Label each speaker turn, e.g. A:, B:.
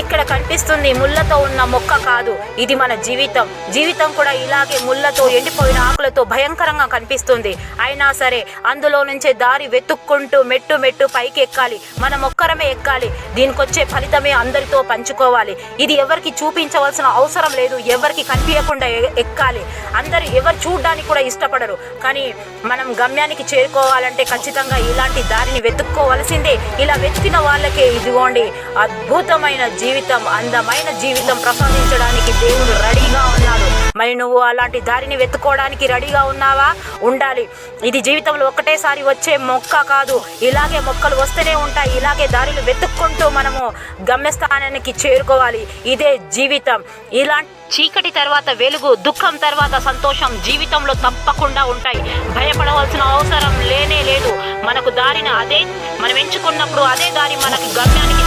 A: ఇక్కడ కనిపిస్తుంది ముళ్ళతో ఉన్న మొక్క కాదు. ఇది మన జీవితం. జీవితం కూడా ఇలాగే ముళ్ళతో ఎండిపోయిన ఆకులతో భయంకరంగా కనిపిస్తుంది. అయినా సరే అందులో నుంచే దారి వెతుక్కుంటూ మెట్టు మెట్టు పైకి ఎక్కాలి మనం ఒక్కరమే ఎక్కాలి. దీనికొచ్చే ఫలితమే అందరితో పంచుకోవాలి. ఇది ఎవరికి చూపించవలసిన అవసరం లేదు. ఎవరికి కనిపించకుండా ఎక్కాలి. అందరు ఎవరు చూడడానికి కూడా ఇష్టపడరు. కానీ మనం గమ్యానికి చేరుకోవాలంటే ఖచ్చితంగా ఇలాంటి దారిని వెతుక్కోవలసిందే. ఇలా వెతికిన వాళ్ళకే ఇదిగోండి. అద్భుతమైన జీవితం అందమైన జీవితం ప్రసాదించడానికి దేవుడు రెడీగా ఉన్నాడు. మరి నువ్వు అలాంటి దారిని వెతుక్కోవడానికి రెడీగా ఉన్నావా? ఉండాలి. ఇది జీవితంలో ఒక్కటేసారి వచ్చే మొక్క కాదు. ఇలాగే మొక్కలు వస్తూనే ఉంటాయి. ఇలాగే దారిలు వెతుక్కుంటూ మనము గమ్యస్థానానికి చేరుకోవాలి. ఇదే జీవితం. ఇలాంటి చీకటి తర్వాత వెలుగు దుఃఖం తర్వాత సంతోషం జీవితంలో తప్పకుండా ఉంటాయి. భయపడవలసిన అవసరం లేనే లేదు. మనకు దారిన అదే మనం ఎంచుకున్నప్పుడు అదే దారి మనకి గమ్యానికి